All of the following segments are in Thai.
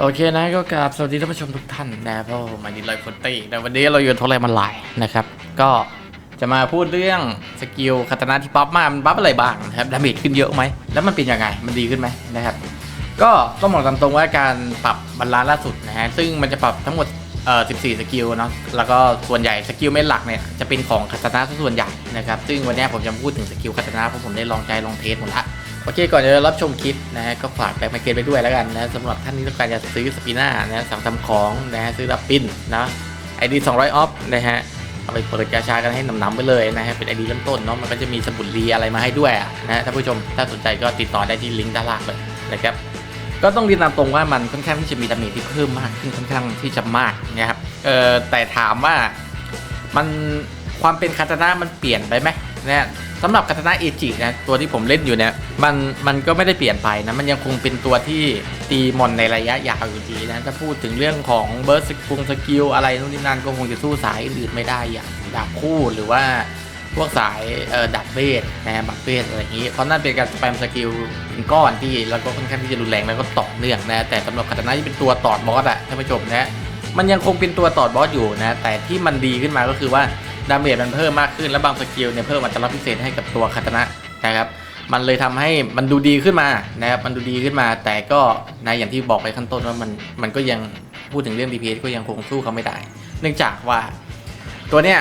โอเคนะก็กราบสวัสดีท่านผู้ชมทุกท่านนะครับเพราะผมอันนี้ลอยคนตีแต่วันนี้เราอยู่โทรไลมันไลน์นะครับ ก็จะมาพูดเรื่องสกิลคาตนะที่ปั๊บมามันปั๊บอะไรบ้างนะครับดาเมจขึ้นเยอะไหมแล้วมันเป็นยังไงมันดีขึ้นไหมนะครับ ก็ต้องบอกตามตรงว่าการปรับบาลานล่าสุดนะฮะซึ่งมันจะปรับทั้งหมดเอ่อ14 สกิลเนาะแล้วก็ส่วนใหญ่สกิลเม็ดหลักเนี่ยจะเป็นของคาตนะซะส่วนใหญ่นะครับซึ่งวันนี้ผมจะพูดถึงสกิลคาตนะเพราะผมได้ลองใจลองเทสหมดละ โอเคก่อนจะรับชมคลิปนะฮะก็ฝากแบ็คมาเกตไปด้วยแล้วกันนะสำหรับท่านที่ต้องการจะซื้อสปิน่านะสั่งทำของนะฮะซื้อรับปิ้นนะไอดี200ออฟนะฮะเอาไปเปิดกาชากันให้นำๆไปเลยนะฮะเป็นไอดีเริ่มต้นเนาะมันก็จะมีสมุดรีอะไรมาให้ด้วยนะฮะท่านผู้ชมถ้าสนใจก็ติดต่อได้ที่ลิงก์ด้านล่างเลยนะครับก็ต้องเรียนตามตรงว่ามันค่อนข้างที่จะมีดาเมจที่เพิ่มมากขึ้นค่อนข้างที่จะมากนะครับเออแต่ถามว่ามันความเป็นคาตานะมันเปลี่ยนไปไหม นะสำหรับคาตานะเอจินะตัวที่ผมเล่นอยู่เนี่ยมันมันก็ไม่ได้เปลี่ยนไปนะมันยังคงเป็นตัวที่ตีมอนในระยะยาวอยู่ดีนะถ้าพูดถึงเรื่องของเบิร์สสกุงสกิลอะไรนู่นนี่นั่นก็คงจะสู้สายอื่นไม่ได้อย่างดาบคู่หรือว่าพวกสายเอ่อดับเบสนะบักเบสอะไรอย่างนี้ เพราะนั่นเป็นการสแปมสกิลเป็นก้อนที่แล้วก็ค่อนข้างที่จะรุนแรงแล้วก็ต่อเนื่องนะ แต่สำหรับคาตานะที่เป็นตัวตอดบอสอะท่านผู้ชมนะ มันยังคงเป็นตัวตอดบอสอยู่นะ แต่ที่มันดีขึ้นมาก็คือว่า ดาเมจมันเพิ่มมากขึ้น และบางสกิลเนี่ยเพิ่มอัตราพิเศษให้กับตัวคาตานะนะครับ มันเลยทำให้มันดูดีขึ้นมานะครับ มันดูดีขึ้นมา แต่ก็นะอย่างที่บอกไปขั้นต้นว่ามันมันก็ยังพูดถึงเรื่อง DPS ก็ยังคงสู้เขาไม่ได้ เนื่องจากว่าตัวเนี้ย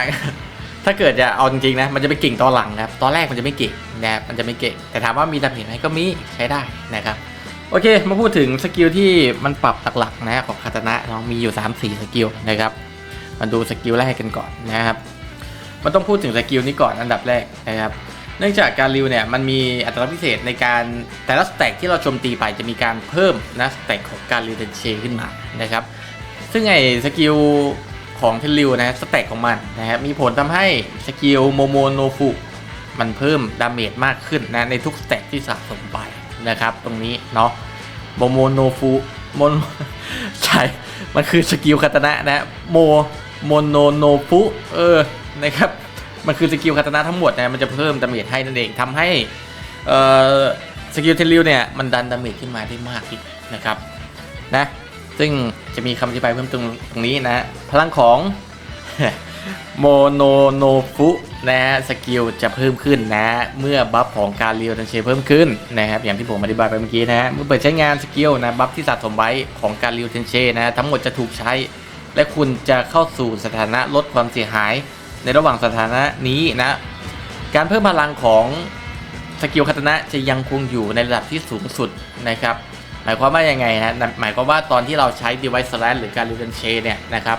ถ้าเกิดจะเอาจริงๆนะมันจะไปเก่งตอนหลังนะครับตอนแรกมันจะไม่เก่งนะครับมันจะไม่เก่งแต่ถามว่ามีดาเมจไหมก็มีใช้ได้นะครับโอเค มาพูดถึงสกิลที่มันปรับหลักๆนะของคาตนะเนาะมีอยู่ 3-4 สกิลนะครับ มาดูสกิลแรกกันก่อนนะครับ มันต้องพูดถึงสกิลนี้ก่อนอันดับแรกนะครับเนื่องจากการริวเนี่ยมันมีอัตราพิเศษในการแต่ละสแต็กที่เราโจมตีไปจะมีการเพิ่มนะสแต็กของการริวเดนเชขึ้นมานะครับซึ่งไอ้สกิลของเทนริวนะสแต็กของมันนะครับมีผลทำให้สกิลโมโมโนฟุมันเพิ่มดาเมจมากขึ้นนะในทุกสแต็กที่สะสมไปนะครับตรงนี้เนาะโมโมโนฟูโมใช่มันคือสกิลคาตานะนะโมโมโนโนฟุเออนะครับ มันคือสกิลคาตานะทั้งหมดนะมันจะเพิ่มดาเมจให้นั่นเองทำให้เอ่อสกิลเทลิวเนี่ยมันดันดาเมจขึ้นมาได้มากอีกนะครับนะซึ่งจะมีคำอธิบายเพิ่มตรงตรงนี้นะ พลังของโมโนโนฟุนะฮะสกิลจะเพิ่มขึ้นนะ เมื่อบัฟของการเรียวดันเชเพิ่มขึ้นนะครับอย่างที่ผมอธิบายไปเมื่อกี้นะฮะเมื่อเปิดใช้งานสกิลนะบัฟที่สะสมไว้ของการเรียวดันเชนะทั้งหมดจะถูกใช้ และคุณจะเข้าสู่สถานะลดความเสียหาย ในระหว่างสถานะนี้นะ การเพิ่มพลังของสกิลคาตนะจะยังคงอยู่ในระดับที่สูงสุดนะครับ หมายความว่ายังไงฮะหมายความว่าตอนที่เราใช้ device slash หรือการ r e v e n c h เนี่ยนะครับ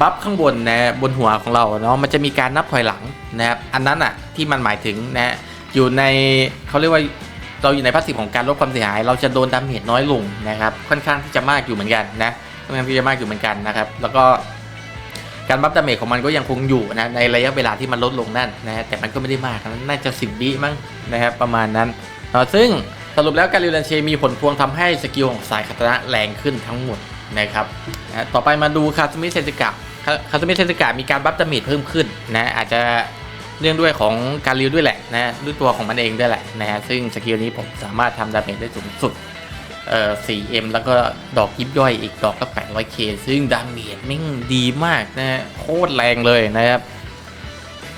บัฟข้างบนนะบนหัวของเราเนาะมันจะมีการนับถอยหลังนะครับอันนั้นอะที่มันหมายถึงนะอยู่ในเขาเรียกว่าเราอยู่ในพาสซีฟของการลดความเสียหาย เราจะโดนดาเมจน้อยลงนะครับค่อนข้างที่จะมากอยู่เหมือนกันนะค่อนข้างที่จะมากอยู่เหมือนกันนะครับแล้วก็ การบัฟดาเมจของมันก็ยังคงอยู่นะในระยะเวลาที่มันลดลงนั่นนะแต่มันก็ไม่ได้มากนะน่าจะสิบวิมั้งนะครับประมาณนั้นเนาะซึ่งสรุปแล้วการริวเลนเชมีผลพวงทำให้สกิลของสายคาตานะแรงขึ้นทั้งหมดนะครับนะต่อไปมาดูคาสมิเซนสกะคาสมิเซนสกามีการบัฟดาเมจเพิ่มขึ้นนะอาจจะเรื่องด้วยของการริวด้วยแหละนะด้วยตัวของมันเองด้วยแหละนะฮะซึ่งสกิลนี้ผมสามารถทำดาเมจได้สูงสุด เอ่อ 4M แล้วก็ดอกยิบย่อยอีกดอกก็ 800K ซึ่งดาเมจแม่งดีมากนะฮะโคตรแรงเลยนะครับ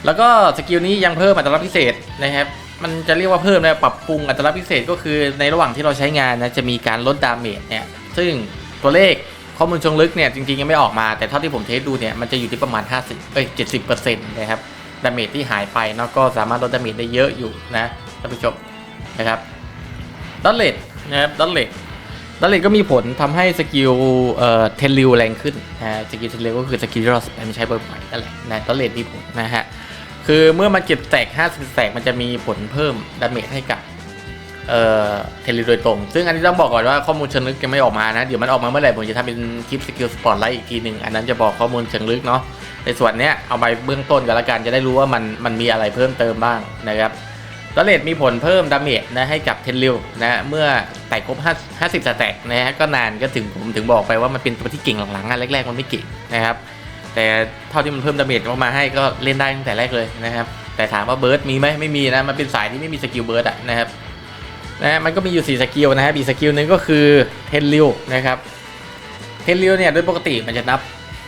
แล้วก็สกิลนี้ยังเพิ่มอัตราพิเศษนะครับ มันจะเรียกว่าเพิ่มนะปรับปรุงอัตราพิเศษก็คือในระหว่างที่เราใช้งานนะจะมีการลดดาเมจเนี่ย ซึ่งตัวเลขข้อมูลเชิงลึกเนี่ยจริงๆยังไม่ออกมาแต่เท่าที่ผมเทสดูเนี่ยมันจะอยู่ที่ประมาณ 50เอ้ย70%นะครับดาเมจที่หายไปเนาะก็สามารถลดดาเมจได้เยอะอยู่นะท่านผู้ชมนะครับดัลเลต นะครับดัลเล็ตดัลเลตก็มีผลทำให้สกิลเอ่อเทนริวแรงขึ้นนะฮะสกิลเทนริวก็คือสกิลที่เราสแปมใช้บ่อยๆนั่นแหละนะดัลเล็ตมีผลนะฮะคือเมื่อมันเก็บแตก50แตกมันจะมีผลเพิ่มดาเมจให้กับเอ่อเทเลโดยตรง ซึ่งอันนี้ต้องบอกก่อนว่าข้อมูลเชิงลึกยังไม่ออกมานะ เดี๋ยวมันออกมาเมื่อไหร่ผมจะทำเป็นคลิปสกิลสปอร์ตไลท์อีกทีหนึ่งอันนั้นจะบอกข้อมูลเชิงลึกเนาะในส่วนเนี้ยเอาไปเบื้องต้นกันละกันจะได้รู้ว่ามันมันมีอะไรเพิ่มเติมบ้างนะครับ ตเลตมีผลเพิ่มดาเมจนะให้กับเทนริวนะเมื่อแตกครบ5 50สแต็กนะฮะก็นานก็ถึงผมถึงบอกไปว่ามันเป็นตัวที่เก่งหลังๆอะแรกๆมันไม่เก่งนะครับ แต่เท่าที่มันเพิ่มดาเมจออกมาให้ก็เล่นได้ตั้งแต่แรกเลยนะครับ แต่ถามว่าเบิร์ดมีไหมไม่มีนะมันเป็นสายที่ไม่มีสกิลเบิร์ดอะนะครับนะฮะมันก็มีอยู่ 4 สกิลนะฮะอีกสกิลหนึ่งก็คือเทนริวนะครับเทนริวเนี่ยโดยปกติมันจะนับ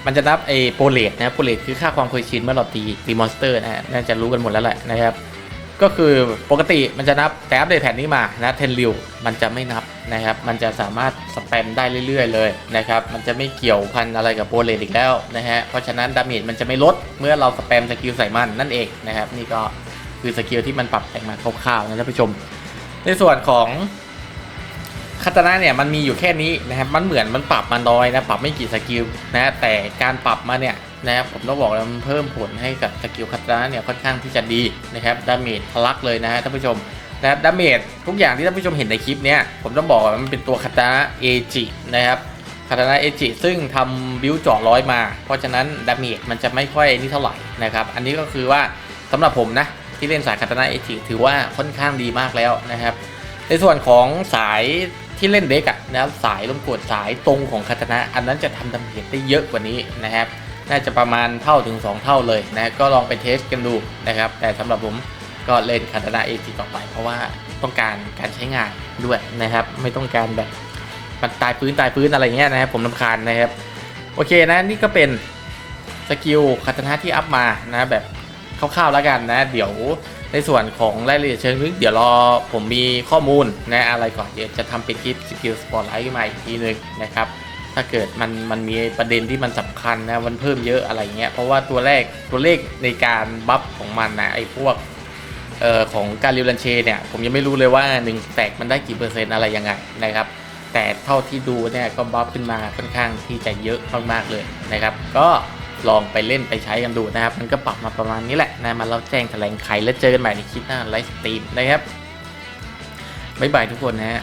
มันจะนับไอ้โปรเลตนะโปรเลตคือค่าความเคยชินเมื่อเราตีตีมอนสเตอร์นะฮะน่าจะรู้กันหมดแล้วแหละนะครับ ก็คือปกติมันจะนับแต่อัปเดตแผ่นนี้มานะเทนริวมันจะไม่นับนะครับ มันจะสามารถสแปมได้เรื่อยๆ เลยนะครับ มันจะไม่เกี่ยวพันอะไรกับโบเลตอีกแล้วนะฮะ เพราะฉะนั้นดาเมจมันจะไม่ลดเมื่อเราสแปมสกิลใส่มันนั่นเองนะครับ นี่ก็คือสกิลที่มันปรับแต่งมาคร่าวๆนะท่านผู้ชม ในส่วนของ คาตานะเนี่ยมันมีอยู่แค่นี้นะครับมันเหมือนมันปรับมาน้อยนะปรับไม่กี่สกิลนะแต่การปรับมาเนี่ยนะครับผมต้องบอกเลยมันเพิ่มผลให้กับสกิลคาตานะเนี่ยค่อนข้างที่จะดีนะครับดาเมจทะลักเลยนะฮะท่านผู้ชมนะครับดาเมจทุกอย่างที่ท่านผู้ชมเห็นในคลิปเนี้ยผมต้องบอกว่ามันเป็นตัวคาตานะเอจินะครับคาตานะเอจิซึ่งทำบิวจาะร้อยมา เพราะฉะนั้นดาเมจมันจะไม่ค่อยนี่เท่าไหร่นะครับอันนี้ก็คือว่าสำหรับผมนะที่เล่นสายคาตานะเอจิถือว่าค่อนข้างดีมากแล้วนะครับในส่วนของสาย ที่เล่นเด็กอะนะครับสายลมกดสายตรงของคาตานะ อันนั้นจะทำดาเมจได้เยอะกว่านี้นะครับ น่าจะประมาณเท่าถึง 2 เท่าเลยนะก็ลองไปเทสกันดูนะครับ แต่สำหรับผมก็เล่นคาตานะเอจิต่อไป เพราะว่าต้องการการใช้งานด้วยนะครับ ไม่ต้องการแบบมันตายพื้นตายพื้นอะไรเงี้ยนะครับผมลำคาญนะครับ โอเคนะนี่ก็เป็นสกิลคาตานะที่อัพมานะแบบคร่าวๆแล้วกันนะ เดี๋ยว ในส่วนของรายละเอียดเชิงลึกเดี๋ยวรอผมมีข้อมูลนะอะไรก่อนเดี๋ยวจะทำเป็นคลิปสกิลสปอร์ตไลท์มาอีกทีหนึ่งนะครับถ้าเกิดมันมันมีประเด็นที่มันสำคัญนะมันเพิ่มเยอะอะไรเงี้ยเพราะว่าตัวแรกตัวเลขในการบัฟของมันนะไอ้พวกเอ่อของการริวลันเชเนี่ย ผมยังไม่รู้เลยว่า 1 แตกมันได้กี่เปอร์เซ็นต์อะไรยังไงนะครับ แต่เท่าที่ดูเนี่ยก็บัฟขึ้นมาค่อนข้างที่จะเยอะมากๆเลยนะครับ ก็ ลองไปเล่นไปใช้กันดูนะครับ มันก็ปรับมาประมาณนี้แหละนะมาเราแจ้งแถลงไขแล้วเจอกันใหม่ในคลิปหน้าไลฟ์สตรีมนะครับบ๊ายบายทุกคนนะฮะ